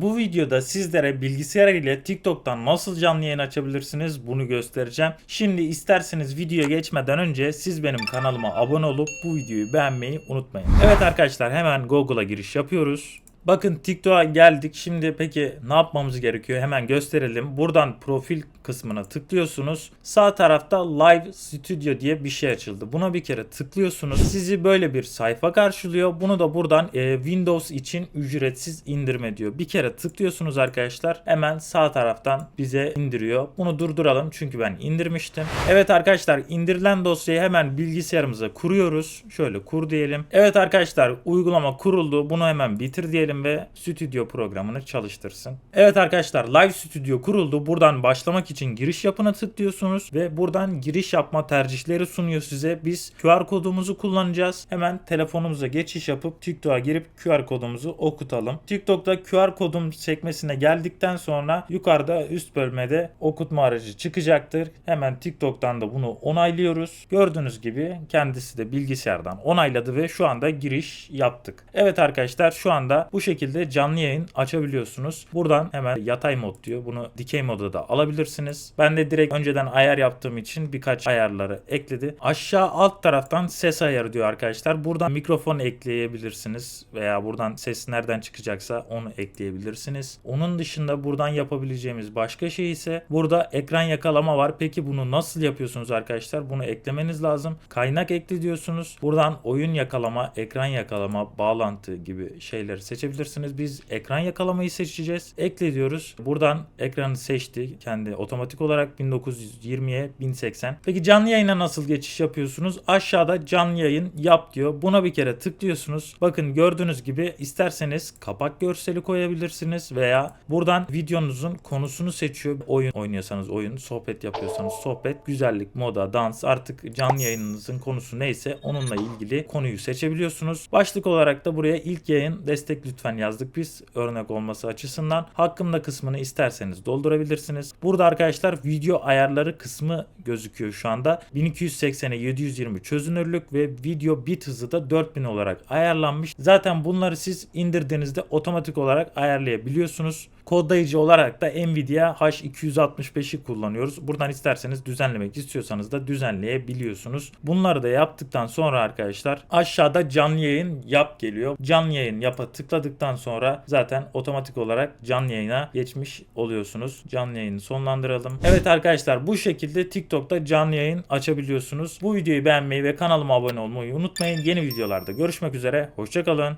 Bu videoda sizlere bilgisayar ile TikTok'tan nasıl canlı yayın açabilirsiniz bunu göstereceğim. Şimdi isterseniz videoya geçmeden önce siz benim kanalıma abone olup bu videoyu beğenmeyi unutmayın. Evet arkadaşlar hemen Google'a giriş yapıyoruz. Bakın TikTok'a geldik. Şimdi peki ne yapmamız gerekiyor? Hemen gösterelim. Buradan profil kısmına tıklıyorsunuz. Sağ tarafta Live Studio diye bir şey açıldı. Buna bir kere tıklıyorsunuz. Sizi böyle bir sayfa karşılıyor. Bunu da buradan e, Windows için ücretsiz indirme diyor. Bir kere tıklıyorsunuz arkadaşlar. Hemen sağ taraftan bize indiriyor. Bunu durduralım çünkü ben indirmiştim. Evet arkadaşlar indirilen dosyayı hemen bilgisayarımıza kuruyoruz. Şöyle kur diyelim. Evet arkadaşlar uygulama kuruldu. Bunu hemen bitir diyelim ve stüdyo programını çalıştırsın. Evet arkadaşlar Live Studio kuruldu. Buradan başlamak için giriş yapına tıklıyorsunuz ve buradan giriş yapma tercihleri sunuyor size. Biz QR kodumuzu kullanacağız. Hemen telefonumuza geçiş yapıp TikTok'a girip QR kodumuzu okutalım. TikTok'ta QR kodum sekmesine geldikten sonra yukarıda üst bölmede okutma aracı çıkacaktır. Hemen TikTok'tan da bunu onaylıyoruz. Gördüğünüz gibi kendisi de bilgisayardan onayladı ve şu anda giriş yaptık. Evet arkadaşlar şu anda bu şekilde canlı yayın açabiliyorsunuz. Buradan hemen yatay mod diyor. Bunu dikey moda da alabilirsiniz. Ben de direkt önceden ayar yaptığım için birkaç ayarları ekledi. Aşağı alt taraftan ses ayarı diyor arkadaşlar. Buradan mikrofon ekleyebilirsiniz veya buradan ses nereden çıkacaksa onu ekleyebilirsiniz. Onun dışında buradan yapabileceğimiz başka şey ise burada ekran yakalama var. Peki bunu nasıl yapıyorsunuz arkadaşlar? Bunu eklemeniz lazım. Kaynak ekle diyorsunuz. Buradan oyun yakalama, ekran yakalama, bağlantı gibi şeyleri seçebilirsiniz. Biz ekran yakalamayı seçeceğiz. Ekle diyoruz. Buradan ekranı seçti. Kendi otomatik olarak 1920'ye 1080. Peki canlı yayına nasıl geçiş yapıyorsunuz? Aşağıda canlı yayın yap diyor. Buna bir kere tıklıyorsunuz. Bakın gördüğünüz gibi isterseniz kapak görseli koyabilirsiniz veya buradan videonuzun konusunu seçiyor. Oyun oynuyorsanız oyun, sohbet yapıyorsanız sohbet, güzellik, moda, dans artık canlı yayınınızın konusu neyse onunla ilgili konuyu seçebiliyorsunuz. Başlık olarak da buraya ilk yayın destek lütfen yazdık biz örnek olması açısından. Hakkımda kısmını isterseniz doldurabilirsiniz. Burada arkadaşlar video ayarları kısmı gözüküyor şu anda. 1280'e 720 çözünürlük ve video bit hızı da 4000 olarak ayarlanmış. Zaten bunları siz indirdiğinizde otomatik olarak ayarlayabiliyorsunuz. Kodlayıcı olarak da Nvidia H265'i kullanıyoruz. Buradan isterseniz düzenlemek istiyorsanız da düzenleyebiliyorsunuz. Bunları da yaptıktan sonra arkadaşlar aşağıda canlı yayın yap geliyor. Canlı yayın yapa tıkladıktan sonra zaten otomatik olarak canlı yayına geçmiş oluyorsunuz. Canlı yayını sonlandıralım. Evet arkadaşlar bu şekilde TikTok'ta canlı yayın açabiliyorsunuz. Bu videoyu beğenmeyi ve kanalıma abone olmayı unutmayın. Yeni videolarda görüşmek üzere. Hoşçakalın.